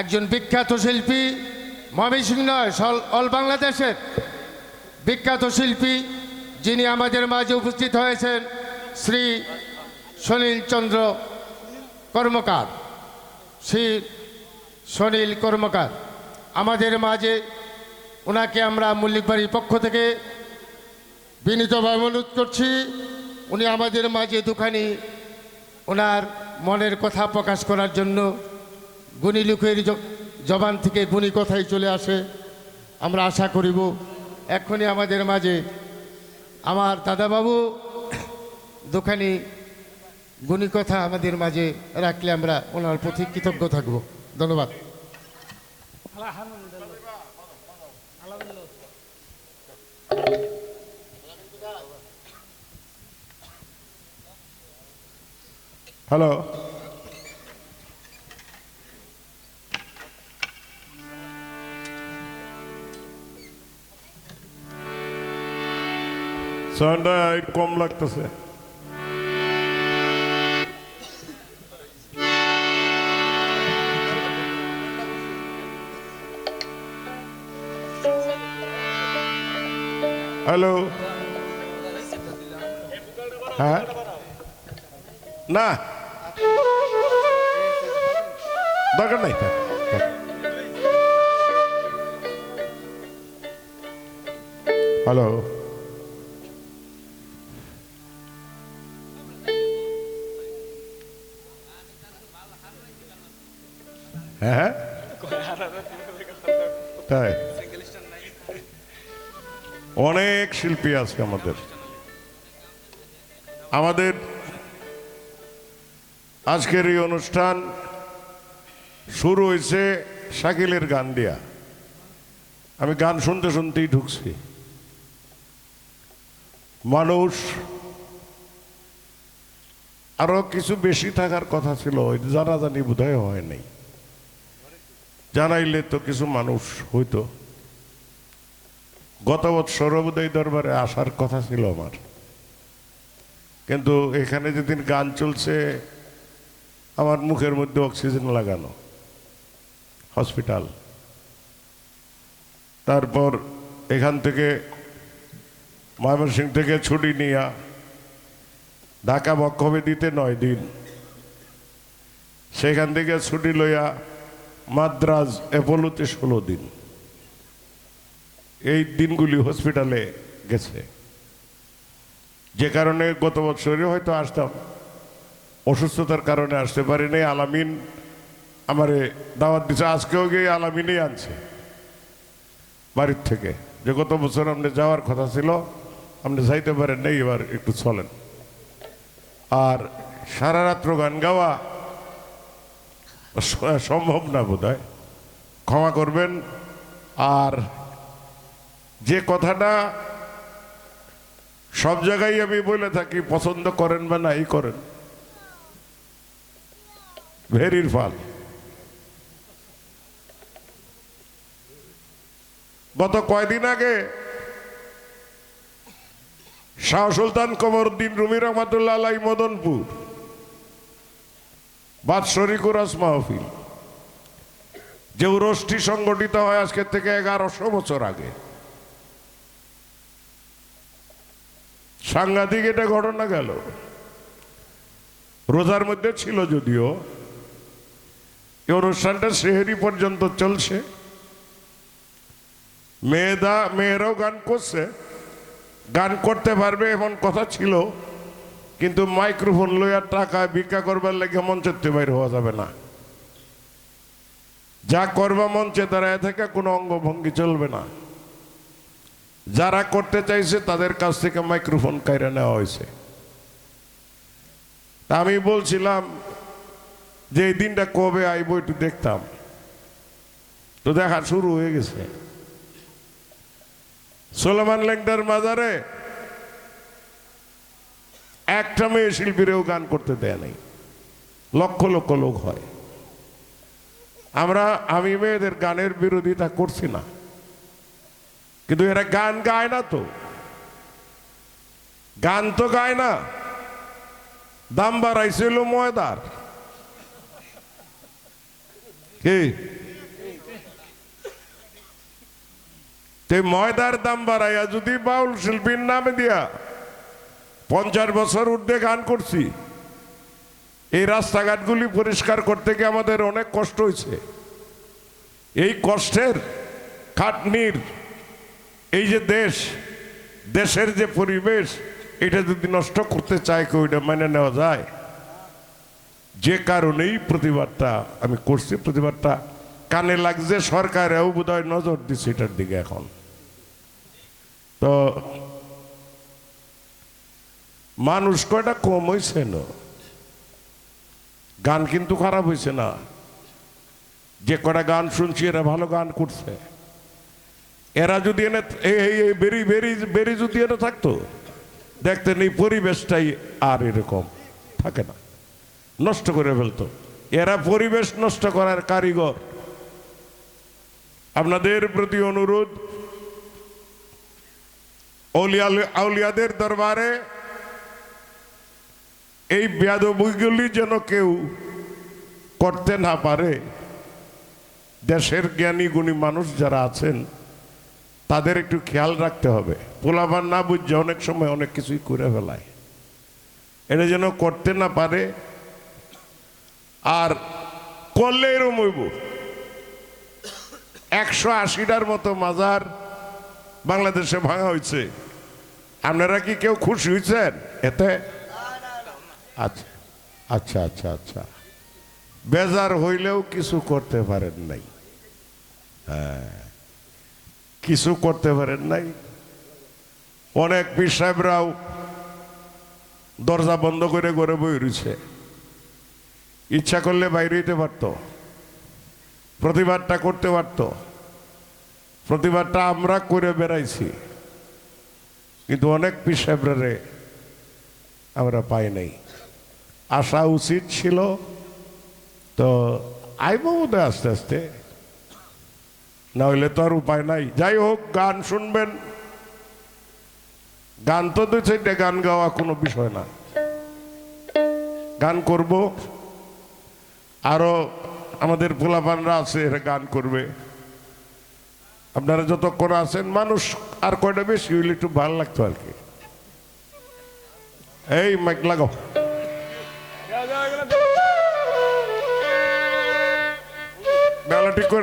একজন বিখ্যাত শিল্পী ময়মনসিংহ নয় অল বাংলাদেশের বিখ্যাত শিল্পী, যিনি আমাদের মাঝে উপস্থিত হয়েছেন, শ্রী সনীল চন্দ্র কর্মকার। শ্রী সনীল কর্মকার, আমাদের মাঝে ওনাকে আমরা মল্লিক বাড়ির পক্ষ থেকে বিনীতভাবে অনুরোধ করছি, উনি আমাদের মাঝে দুখানি ওনার মনের কথা প্রকাশ করার জন্য গুণী লোকের জবান থেকে গুণী কথাই চলে আসে। আমরা আশা করিব, এক্ষুনি আমাদের মাঝে আমার দাদাবাবু দুখানি গুণী কথা আমাদের মাঝে রাখলে আমরা ওনার প্রতি কৃতজ্ঞ থাকব। ধন্যবাদ। হ্যালো। সাউন্ডটা কম লাগতেছে। হ্যালো হ্যাঁ? না। দরকার নাই। হ্যালো হ্যাঁ হ্যাঁ। তাই? অনেক শিল্পী আছে আমাদের। আমাদের আজকের এই অনুষ্ঠান শুরু হয়েছে শাকিলের গান দিয়া। আমি গান শুনতে শুনতেই ঢুকছি। মানুষ আরও কিছু বেশি থাকার কথা ছিল জানাজানি বোধহয় হয় নাই। জানাইলে তো কিছু মানুষ হইতো। গত বৎসর দরবারে আসার কথা ছিল আমার। কিন্তু এখানে যেদিন গান চলছে, আমার মুখের মধ্যে অক্সিজেন লাগানো, হসপিটাল। তারপর এখান থেকে ময়মনসিং থেকে ছুটি নিয়া ঢাকা বক্ষবে দিতে নয় দিন। সেখান থেকে ছুটি লইয়া মাদ্রাজ অ্যাপোলোতে ষোলো দিন। এই দিনগুলি হসপিটালে গেছে। যে কারণে গত বছরে হয়তো আসতাম। অসুস্থতার কারণে আসতে পারিনি আলামিন আমারে দাওয়াত দিচ্ছে আজকেও গিয়ে আলামিনই আনছে। বাড়ির থেকে। যে গত বছর আপনি যাওয়ার কথা ছিল আপনি যাইতে পারেন নেই, এবার একটু চলেন। আর সারা রাত্র গান গাওয়া সম্ভব না বোধ ক্ষমা করবেন। আর যে কথাটা সব জায়গায় আমি বলে থাকি, পছন্দ করেন বা নাই করেন, ভেরির ফাল। গত কয়দিন আগে শাহ সুলতান কমরউদ্দিন রুমি রহমাতুল্লাহ মদনপুর বাৎসরিক উরাস মাহফিল যে উরসটি সংগঠিত হয় আজকের থেকে এগারোশো বছর আগে। সাংঘাতিক এটা ঘটনা গেল। রোজার মধ্যে ছিল যদিও, এই অনুষ্ঠানটা সেহেরি পর্যন্ত চলছে। মেয়েদা, মেয়েরাও গান করছে, গান করতে পারবে এমন কথা ছিল। কিন্তু মাইক্রোফোন লইয়া টাকা ভিক্ষা করবার লেগে মঞ্চের বাইর হওয়া যাবে না। যা করবা মঞ্চে দাঁড়ায় থেকে কোনো অঙ্গভঙ্গি চলবে না। যারা করতে চাইছে তাদের কাছ থেকে মাইক্রোফোন কাইরা নেওয়া হয়েছে। তা আমি বলছিলাম যে এই দিনটা কবে আইব একটু দেখতাম। তো দেখা শুরু হয়ে গেছে। সোলেমান লেংটার মাজারে একটা মেয়ে শিল্পীরেও গান করতে দেয় নাই। লক্ষ লক্ষ লোক হয়। আমরা, আমি মেয়েদের গানের বিরোধিতা করছি না। কিন্তু এরা গান গায় না তো। গান তো গায় না। দাম বাড়াইছিল ময়দার। কে? ময়দার দাম বাড়াইয়া যদি বাউল শিল্পীর নামে দিয়া পঞ্চাশ বছর ঊর্ধ্বে গান করছি। এই রাস্তাঘাটগুলি পরিষ্কার করতে গিয়ে আমাদের অনেক কষ্ট হয়েছে। এই কষ্টের খাটনির এই যে দেশ, দেশের যে পরিবেশ, এটা যদি নষ্ট করতে চায় কেউ, এটা মেনে নেওয়া যায়। যে কারণেই প্রতিবাদটা আমি করছি, প্রতিবাদটা কানে লাগছে, সরকারেও বোধহয় নজর দিচ্ছে এটার দিকে এখন। তো মানুষ কয়টা কম হয়েছে না? গান কিন্তু খারাপ হয়েছে না। যে কটা গান শুনছি, এরা ভালো গান করছে। এরা যদি এনে, এই বেরি বেরি বেরি যদি এনে থাকতো, দেখতেন এই পরিবেশটাই আর এরকম থাকে না। নষ্ট করে ফেলতো। এরা পরিবেশ নষ্ট করার কারিগর। আপনাদের প্রতি অনুরোধ আউলিয়াদের দরবারে এই বেদবইগুলি যেন কেউ করতে না পারে। দেশের জ্ঞানী, গুণী মানুষ যারা আছেন, তাদের একটু খেয়াল রাখতে হবে। পোলাবার না বুঝছে অনেক সময় অনেক কিছুই করে ফেলায়। এটা যেন করতে না পারে, আর করলে এরম হইব। একশো আশিটার মতো মাজার বাংলাদেশে ভাঙা হয়েছে। আপনারা কি কেউ খুশি হয়েছেন এতে? আচ্ছা আচ্ছা আচ্ছা আচ্ছা। বেজার হইলেও কিছু করতে পারেন নাই। হ্যাঁ কিছু করতে পারেন নাই। অনেক পীর সাহেবরাও দরজা বন্ধ করে ঘরে বই রয়েছে। ইচ্ছা করলে বাইরে হইতে পারতো। প্রতিবাদটা করতে পারতো। প্রতিবাদটা আমরা করে বেড়াইছি। কিন্তু অনেক পীর সাহেবরে আমরা পাই নাই। আসা উচিত ছিল। তো আইব বোধহয় আস্তে আস্তে না হইলে তো আর উপায় নাই। যাই হোক, গান শুনবেন। গান তো দুই চারটে গান গাওয়া কোনো বিষয় না। গান করব। আরও আমাদের পোলাপানরা আছে, এরা গান করবে। আপনারা যতক্ষণ আছেন, মানুষ আর কয়টা বেশি হইলে একটু ভালো লাগতো আর কি। এই মাইক লাগাও। বেলা ঠিক করে